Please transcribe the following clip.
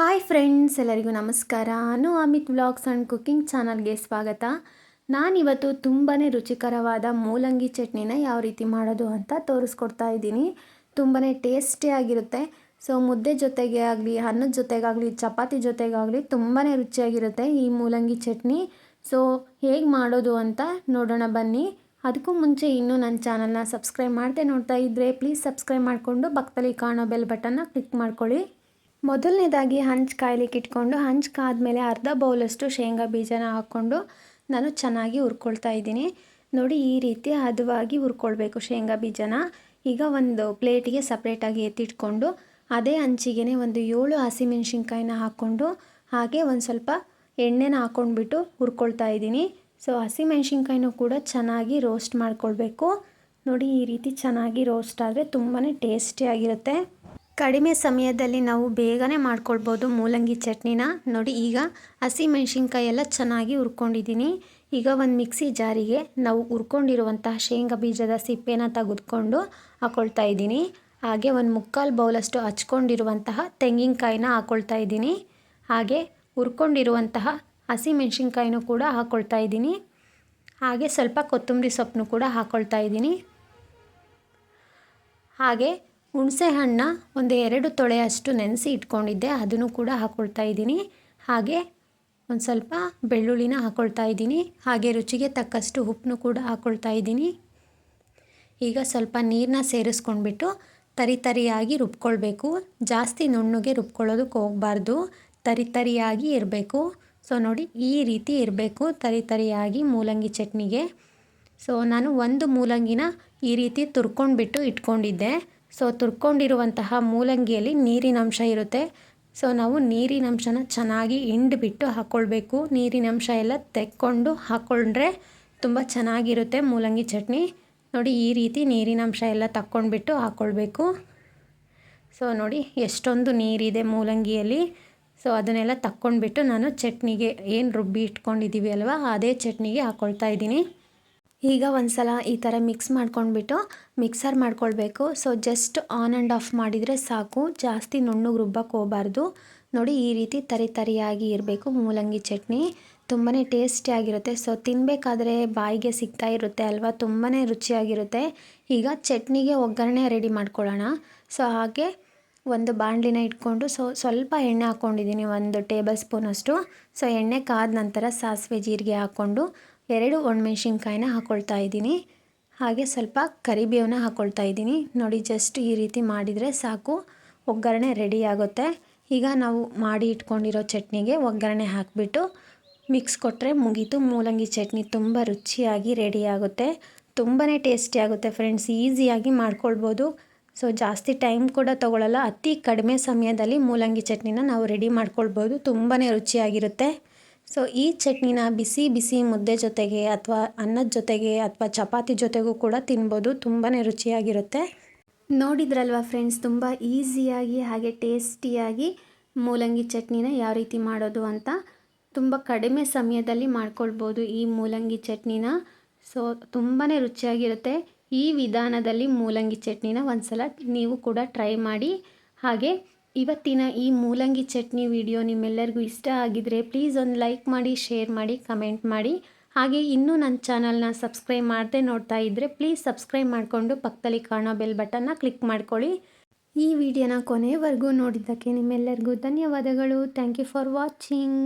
Hi friends, ಎಲ್ಲರಿಗೂ ನಮಸ್ಕಾರ. ನಾನು ಅಮಿತ್ ವ್ಲಾಗ್ಸ್ ಆ್ಯಂಡ್ ಕುಕಿಂಗ್ ಚಾನಲ್ಗೆ ಸ್ವಾಗತ. ನಾನಿವತ್ತು ತುಂಬಾ ರುಚಿಕರವಾದ ಮೂಲಂಗಿ ಚಟ್ನಿನ ಯಾವ ರೀತಿ ಮಾಡೋದು ಅಂತ ತೋರಿಸ್ಕೊಡ್ತಾ ಇದ್ದೀನಿ. ತುಂಬಾ ಟೇಸ್ಟಿಯಾಗಿರುತ್ತೆ ಸೊ, ಮುದ್ದೆ ಜೊತೆಗೆ ಆಗಲಿ, ಅನ್ನದ ಜೊತೆಗಾಗಲಿ, ಚಪಾತಿ ಜೊತೆಗಾಗಲಿ ತುಂಬಾ ರುಚಿಯಾಗಿರುತ್ತೆ ಈ ಮೂಲಂಗಿ ಚಟ್ನಿ. ಸೊ, ಹೇಗೆ ಮಾಡೋದು ಅಂತ ನೋಡೋಣ ಬನ್ನಿ. ಅದಕ್ಕೂ ಮುಂಚೆ ಇನ್ನೂ ನನ್ನ ಚಾನಲ್ನ ಸಬ್ಸ್ಕ್ರೈಬ್ ಮಾಡದೆ ನೋಡ್ತಾ ಇದ್ದರೆ ಪ್ಲೀಸ್ ಸಬ್ಸ್ಕ್ರೈಬ್ ಮಾಡಿಕೊಂಡು ಪಕ್ಕದಲ್ಲಿ ಕಾಣೋ ಬೆಲ್ ಬಟನ್ನ ಕ್ಲಿಕ್ ಮಾಡ್ಕೊಳ್ಳಿ. ಮೊದಲನೇದಾಗಿ ಹಂಚು ಕಾಯ್ಲಿಕ್ಕೆ ಇಟ್ಕೊಂಡು, ಹಂಚು ಕಾದ್ಮೇಲೆ ಅರ್ಧ ಬೌಲಷ್ಟು ಶೇಂಗಾ ಬೀಜನ ಹಾಕ್ಕೊಂಡು ನಾನು ಚೆನ್ನಾಗಿ ಹುರ್ಕೊಳ್ತಾ ಇದ್ದೀನಿ. ನೋಡಿ, ಈ ರೀತಿ ಹದವಾಗಿ ಹುರ್ಕೊಳ್ಬೇಕು ಶೇಂಗಾ ಬೀಜನ. ಈಗ ಒಂದು ಪ್ಲೇಟಿಗೆ ಸಪ್ರೇಟಾಗಿ ಎತ್ತಿಟ್ಕೊಂಡು, ಅದೇ ಹಂಚಿಗೆ ಒಂದು ಏಳು ಹಸಿಮೆಣ್ಸಿನ್ಕಾಯಿನ ಹಾಕ್ಕೊಂಡು, ಹಾಗೆ ಒಂದು ಸ್ವಲ್ಪ ಎಣ್ಣೆನ ಹಾಕ್ಕೊಂಡ್ಬಿಟ್ಟು ಹುರ್ಕೊಳ್ತಾ ಇದ್ದೀನಿ. ಸೊ, ಹಸಿಮೆಣ್ಸಿನ್ಕಾಯಿನೂ ಕೂಡ ಚೆನ್ನಾಗಿ ರೋಸ್ಟ್ ಮಾಡ್ಕೊಳ್ಬೇಕು. ನೋಡಿ, ಈ ರೀತಿ ಚೆನ್ನಾಗಿ ರೋಸ್ಟ್ ಆದರೆ ತುಂಬಾ ಟೇಸ್ಟಿಯಾಗಿರುತ್ತೆ ಕಡಿಮೆ ಸಮಯದಲ್ಲಿ ನಾವು ಬೇಗನೆ ಮಾಡ್ಕೊಳ್ಬೋದು ಮೂಲಂಗಿ ಚಟ್ನಿನ. ನೋಡಿ ಈಗ ಹಸಿ ಎಲ್ಲ ಚೆನ್ನಾಗಿ ಹುರ್ಕೊಂಡಿದ್ದೀನಿ. ಈಗ ಒಂದು ಮಿಕ್ಸಿ ಜಾರಿಗೆ ನಾವು ಹುರ್ಕೊಂಡಿರುವಂತಹ ಶೇಂಗಾ ಬೀಜದ ಸಿಪ್ಪೆನ ತೆಗೆದುಕೊಂಡು ಹಾಕ್ಕೊಳ್ತಾ ಇದ್ದೀನಿ. ಹಾಗೆ ಒಂದು ಮುಕ್ಕಾಲು ಬೌಲಷ್ಟು ಹಚ್ಕೊಂಡಿರುವಂತಹ ತೆಂಗಿನಕಾಯಿನ ಹಾಕ್ಕೊಳ್ತಾ ಇದ್ದೀನಿ. ಹಾಗೆ ಹುರ್ಕೊಂಡಿರುವಂತಹ ಹಸಿ ಮೆಣಸಿನ್ಕಾಯಿನೂ ಕೂಡ ಹಾಕ್ಕೊಳ್ತಾ ಇದ್ದೀನಿ. ಹಾಗೆ ಸ್ವಲ್ಪ ಕೊತ್ತಂಬರಿ ಸೊಪ್ಪನ್ನು ಕೂಡ ಹಾಕ್ಕೊಳ್ತಾ ಇದ್ದೀನಿ. ಹಾಗೆ ಹುಣಸೆ ಹಣ್ಣ ಒಂದು ಎರಡು ತೊಳೆಯಷ್ಟು ನೆನೆಸಿ ಇಟ್ಕೊಂಡಿದ್ದೆ, ಅದನ್ನು ಕೂಡ ಹಾಕ್ಕೊಳ್ತಾ ಇದ್ದೀನಿ. ಹಾಗೆ ಒಂದು ಸ್ವಲ್ಪ ಬೆಳ್ಳುಳ್ಳಿನ ಹಾಕ್ಕೊಳ್ತಾ ಇದ್ದೀನಿ. ಹಾಗೆ ರುಚಿಗೆ ತಕ್ಕಷ್ಟು ಉಪ್ಪನ್ನು ಕೂಡ ಹಾಕ್ಕೊಳ್ತಾ ಇದ್ದೀನಿ. ಈಗ ಸ್ವಲ್ಪ ನೀರನ್ನ ಸೇರಿಸ್ಕೊಂಡ್ಬಿಟ್ಟು ತರಿ ತರಿಯಾಗಿ ರುಬ್ಕೊಳ್ಬೇಕು. ಜಾಸ್ತಿ ನುಣ್ಣುಗೆ ರುಬ್ಕೊಳ್ಳೋದಕ್ಕೆ ಹೋಗಬಾರ್ದು. ತರಿ ತರಿಯಾಗಿ ಇರಬೇಕು. ಸೊ, ನೋಡಿ, ಈ ರೀತಿ ಇರಬೇಕು ತರಿ ತರಿಯಾಗಿ ಮೂಲಂಗಿ ಚಟ್ನಿಗೆ. ಸೊ, ನಾನು ಒಂದು ಮೂಲಂಗಿನ ಈ ರೀತಿ ತುರ್ಕೊಂಡ್ಬಿಟ್ಟು ಇಟ್ಕೊಂಡಿದ್ದೆ. ಸೊ ತುರ್ಕೊಂಡಿರುವಂತಹ ಮೂಲಂಗಿಯಲ್ಲಿ ನೀರಿನಂಶ ಇರುತ್ತೆ. ಸೊ ನಾವು ನೀರಿನಂಶನ ಚೆನ್ನಾಗಿ ಹಿಂಡ್ಬಿಟ್ಟು ಹಾಕ್ಕೊಳ್ಬೇಕು ನೀರಿನಂಶ ಎಲ್ಲ ತೆಕ್ಕೊಂಡು ಹಾಕ್ಕೊಂಡ್ರೆ ತುಂಬ ಚೆನ್ನಾಗಿರುತ್ತೆ ಮೂಲಂಗಿ ಚಟ್ನಿ. ನೋಡಿ ಈ ರೀತಿ ನೀರಿನಂಶ ಎಲ್ಲ ತಕ್ಕೊಂಡ್ಬಿಟ್ಟು ಹಾಕ್ಕೊಳ್ಬೇಕು ಸೊ ನೋಡಿ ಎಷ್ಟೊಂದು ನೀರಿದೆ ಮೂಲಂಗಿಯಲ್ಲಿ. ಸೊ ಅದನ್ನೆಲ್ಲ ತಕ್ಕೊಂಡ್ಬಿಟ್ಟು ನಾನು ಚಟ್ನಿಗೆ ಏನು ರುಬ್ಬಿ ಇಟ್ಕೊಂಡಿದ್ದೀವಿ ಅಲ್ವಾ, ಅದೇ ಚಟ್ನಿಗೆ ಹಾಕ್ಕೊಳ್ತಾ ಇದ್ದೀನಿ. ಈಗ ಒಂದು ಸಲ ಈ ಥರ ಮಿಕ್ಸ್ ಮಾಡ್ಕೊಂಡ್ಬಿಟ್ಟು ಮಿಕ್ಸರ್ ಮಾಡ್ಕೊಳ್ಬೇಕು. So just on and off ಮಾಡಿದರೆ ಸಾಕು. ಜಾಸ್ತಿ ನುಣ್ಣಗೆ ರುಬ್ಬಕ್ಕೆ ಹೋಗಬಾರ್ದು. ನೋಡಿ, ಈ ರೀತಿ ತರಿ ತರಿಯಾಗಿ ಇರಬೇಕು ಮೂಲಂಗಿ ಚಟ್ನಿ. ತುಂಬಾ ಟೇಸ್ಟಿಯಾಗಿರುತ್ತೆ ಸೊ ತಿನ್ನಬೇಕಾದ್ರೆ ಬಾಯಿಗೆ ಸಿಗ್ತಾ ಇರುತ್ತೆ ಅಲ್ವಾ? ತುಂಬಾ ರುಚಿಯಾಗಿರುತ್ತೆ. ಈಗ ಚಟ್ನಿಗೆ ಒಗ್ಗರಣೆ ರೆಡಿ ಮಾಡ್ಕೊಳ್ಳೋಣ. ಸೊ ಹಾಗೆ ಒಂದು ಬಾಣಲಿನ ಇಟ್ಕೊಂಡು ಸೊ ಸ್ವಲ್ಪ ಎಣ್ಣೆ ಹಾಕ್ಕೊಂಡಿದ್ದೀನಿ. ಒಂದು ಟೇಬಲ್ ಸ್ಪೂನಷ್ಟು. ಸೊ ಎಣ್ಣೆ ಕಾದ ನಂತರ ಸಾಸಿವೆ ಜೀರಿಗೆ ಹಾಕ್ಕೊಂಡು ಎರಡು ಒಣಮೆಣ್ಸಿನ್ಕಾಯಿನ ಹಾಕ್ಕೊಳ್ತಾ ಇದ್ದೀನಿ. ಹಾಗೆ ಸ್ವಲ್ಪ ಕರಿಬೇವನ್ನ ಹಾಕ್ಕೊಳ್ತಾ ಇದ್ದೀನಿ. ನೋಡಿ ಜಸ್ಟ್ ಈ ರೀತಿ ಮಾಡಿದರೆ ಸಾಕು. ಒಗ್ಗರಣೆ ರೆಡಿ ಆಗುತ್ತೆ. ಈಗ ನಾವು ಮಾಡಿ ಇಟ್ಕೊಂಡಿರೋ ಚಟ್ನಿಗೆ ಒಗ್ಗರಣೆ ಹಾಕಿಬಿಟ್ಟು ಮಿಕ್ಸ್ ಕೊಟ್ಟರೆ ಮುಗೀತು. ಮೂಲಂಗಿ ಚಟ್ನಿ ತುಂಬ ರುಚಿಯಾಗಿ ರೆಡಿ ಆಗುತ್ತೆ. ತುಂಬಾ ಟೇಸ್ಟಿ ಆಗುತ್ತೆ ಫ್ರೆಂಡ್ಸ್ ಈಸಿಯಾಗಿ ಮಾಡ್ಕೊಳ್ಬೋದು. ಸೊ ಜಾಸ್ತಿ ಟೈಮ್ ಕೂಡ ತೊಗೊಳ್ಳಲ್ಲ ಅತಿ ಕಡಿಮೆ ಸಮಯದಲ್ಲಿ ಮೂಲಂಗಿ ಚಟ್ನಿನ ನಾವು ರೆಡಿ ಮಾಡ್ಕೊಳ್ಬೋದು. ತುಂಬಾ ರುಚಿಯಾಗಿರುತ್ತೆ. ಸೊ ಈ ಚಟ್ನಿನ ಬಿಸಿ ಬಿಸಿ ಮುದ್ದೆ ಜೊತೆಗೆ ಅಥವಾ ಅನ್ನದ ಜೊತೆಗೆ ಅಥವಾ ಚಪಾತಿ ಜೊತೆಗೂ ಕೂಡ ತಿನ್ಬೋದು. ತುಂಬಾ ರುಚಿಯಾಗಿರುತ್ತೆ. ನೋಡಿದ್ರಲ್ವ ಫ್ರೆಂಡ್ಸ್ ತುಂಬ ಈಸಿಯಾಗಿ ಹಾಗೆ ಟೇಸ್ಟಿಯಾಗಿ ಮೂಲಂಗಿ ಚಟ್ನಿನ ಯಾವ ರೀತಿ ಮಾಡೋದು ಅಂತ? ತುಂಬ ಕಡಿಮೆ ಸಮಯದಲ್ಲಿ ಮಾಡ್ಕೊಳ್ಬೋದು ಈ ಮೂಲಂಗಿ ಚಟ್ನಿನ. ಸೊ ತುಂಬಾ ರುಚಿಯಾಗಿರುತ್ತೆ. ಈ ವಿಧಾನದಲ್ಲಿ ಮೂಲಂಗಿ ಚಟ್ನಿನ ಒಂದು ಸಲ ನೀವು ಕೂಡ ಟ್ರೈ ಮಾಡಿ ಹಾಗೆ ಇವತ್ತಿನ ಈ ಮೂಲಂಗಿ ಚಟ್ನಿ ವಿಡಿಯೋ ನಿಮ್ಮೆಲ್ಲರಿಗೂ ಇಷ್ಟ ಆಗಿದರೆ ಪ್ಲೀಸ್ ಒಂದು ಲೈಕ್ ಮಾಡಿ ಶೇರ್ ಮಾಡಿ ಕಮೆಂಟ್ ಮಾಡಿ. ಹಾಗೆ ಇನ್ನೂ ನನ್ನ ಚಾನಲ್ನ ಸಬ್ಸ್ಕ್ರೈಬ್ ಮಾಡದೆ ನೋಡ್ತಾ ಇದ್ದರೆ ಪ್ಲೀಸ್ ಸಬ್ಸ್ಕ್ರೈಬ್ ಮಾಡಿಕೊಂಡು ಪಕ್ಕದಲ್ಲಿ ಕಾಣೋ ಬೆಲ್ ಬಟನ್ನ ಕ್ಲಿಕ್ ಮಾಡ್ಕೊಳ್ಳಿ. ಈ ವಿಡಿಯೋನ ಕೊನೆವರೆಗೂ ನೋಡಿದ್ದಕ್ಕೆ ನಿಮ್ಮೆಲ್ಲರಿಗೂ ಧನ್ಯವಾದಗಳು. Thank you for watching